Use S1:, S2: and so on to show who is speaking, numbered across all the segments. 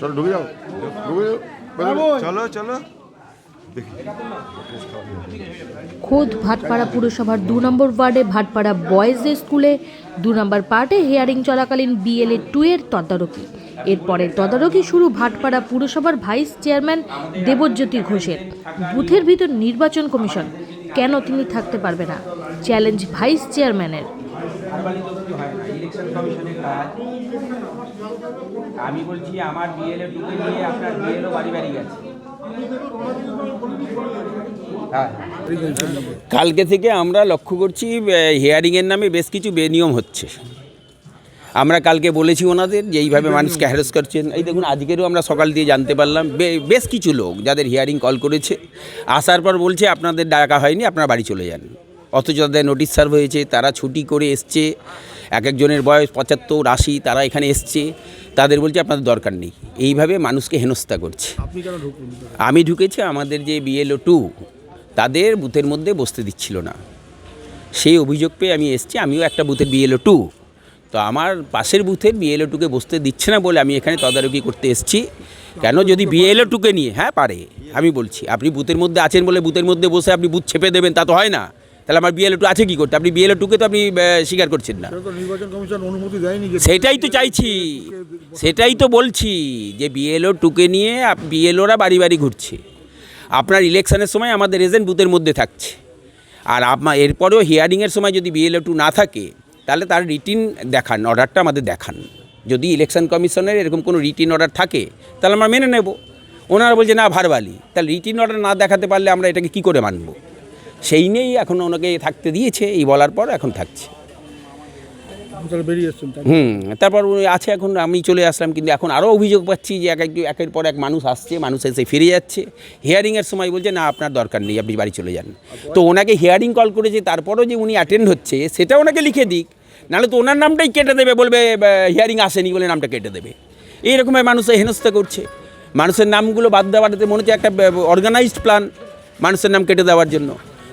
S1: চলো ঢুকে যাও। ঢুকে যাও।
S2: চলো চলো।
S3: খোদ ভাটপাড়া পুরসভার দু নম্বর ওয়ার্ডে ভাটপাড়া বয়েজ স্কুলে দু নম্বর পার্টে হিয়ারিং চলাকালীন বিএলএ টু এর তদারকি। এরপরে তদারকি শুরু ভাটপাড়া পুরসভার ভাইস চেয়ারম্যান দেবজ্যোতি ঘোষের। বুথের ভিতর নির্বাচন কমিশন। কেন তিনি থাকতে পারবে না? চ্যালেঞ্জ ভাইস চেয়ারম্যানের।
S4: কমিশনের কাজ। আমি বলছি, আমার বিএলএ টুকে নিয়ে আপনার বিএলও বাড়ি বাড়ি গেছে। হ্যাঁ।
S5: কালকে থেকে আমরা লক্ষ্য করছি হিয়ারিংয়ের নামে বেশ কিছু বেনিয়ম হচ্ছে। আমরা কালকে বলেছি ওনাদের যে এইভাবে মানুষকে হ্যারাস করছেন। এই দেখুন, আজকেরও আমরা সকাল দিয়ে জানতে পারলাম বেশ কিছু লোক যাদের হিয়ারিং কল করেছে। আসার পর বলছে, আপনাদের ডাকা হয়নি, আপনারা বাড়ি চলে যান। অথচ তাদের নোটিশ সার্ভ হয়েছে, তারা ছুটি করে এসছে। এক একজনের বয়স পঁচাত্তর আশি তারা এখানে এসছে। তাদের বলছে আপনাদের দরকার নেই। এইভাবে মানুষকে হেনস্থা করছে। আমি ঢুকেছি আমাদের যে বিএলও টু তাদের বুথের মধ্যে বসতে দিচ্ছিল না। সেই অভিযোগ পেয়ে আমি এসেছি আমিও একটা বুথের বিএলও টু তো আমার পাশের বুথের বিএলও টুকে বসতে দিচ্ছে না বলে আমি এখানে তদারকি করতে এসেছি। কেন যদি বিএলও টুকে নিয়ে হ্যাঁ পারে আমি বলছি আপনি বুথের মধ্যে আছেন বলে বুথের মধ্যে বসে আপনি বুথ ছেপে দেবেন তা তো হয় না। তাহলে আমার বিএলও টু আছে কি করতে? আপনি বিএলও টুকে তো আপনি স্বীকার করছেন না। সেটাই তো চাইছি। সেটাই তো বলছি যে বিএলও টুকে নিয়ে বিএলওরা বাড়ি বাড়ি ঘুরছে। আপনার ইলেকশনের সময় আমাদের এজেন্ট বুথের মধ্যে থাকছে। আর আপনার এরপরেও হিয়ারিংয়ের সময় যদি বিএলও টু না থাকে তাহলে তার রিটিন দেখান অর্ডারটা আমাদের দেখান। যদি ইলেকশন কমিশনের এরকম কোনো রিটিন অর্ডার থাকে তাহলে আমরা মেনে নেব। ওনারা বলছে না ভারবালি। তাহলে রিটিন অর্ডার না দেখাতে পারলে আমরা এটাকে কী করে মানব? সেই নিয়েই এখন ওনাকে থাকতে দিয়েছে এই বলার পর এখন থাকছে। হুম তারপর উনি আছে এখন আমি চলে আসলাম কিন্তু এখন আরও অভিযোগ পাচ্ছি যে এক এক একের পর এক মানুষ আসছে মানুষ এসে ফিরে যাচ্ছে। হিয়ারিংয়ের সময় বলছে না আপনার দরকার নেই আপনি বাড়ি চলে যান। তো ওনাকে হিয়ারিং কল করেছে তারপরও যে উনি অ্যাটেন্ড হচ্ছে সেটা ওনাকে লিখে দিক নাহলে তো ওনার নামটাই কেটে দেবে বলবে হিয়ারিং আসেনি বলে নামটা কেটে দেবে। এইরকমভাবে মানুষের হেনস্থা করছে। মানুষের নামগুলো বাদ দেওয়াটাতে মনে হচ্ছে একটা অর্গানাইজড প্ল্যান মানুষের নাম কেটে দেওয়ার জন্য।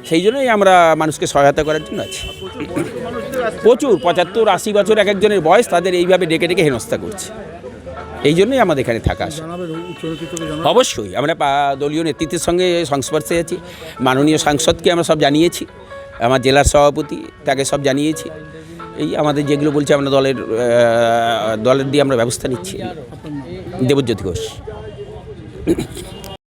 S5: সেই জন্যই আমরা মানুষকে সহায়তা করার জন্য আছি। প্রচুর, পঁচাত্তর, আশি বছর এক একজনের বয়স তাদের এইভাবে ডেকে ডেকে হেনস্থা করছে। এই জন্যই আমাদের এখানে থাকা আসে। অবশ্যই, আমরা দলীয় নেতৃত্বের সঙ্গে সংস্পর্শে আছি। মাননীয় সাংসদকে আমরা সব জানিয়েছি, আমার জেলার সভাপতি তাকে সব জানিয়েছি। এই আমাদের যেগুলো বলছে আমরা দলের দলের দিয়ে আমরা ব্যবস্থা নিচ্ছি। দেবজ্যোতি ঘোষ।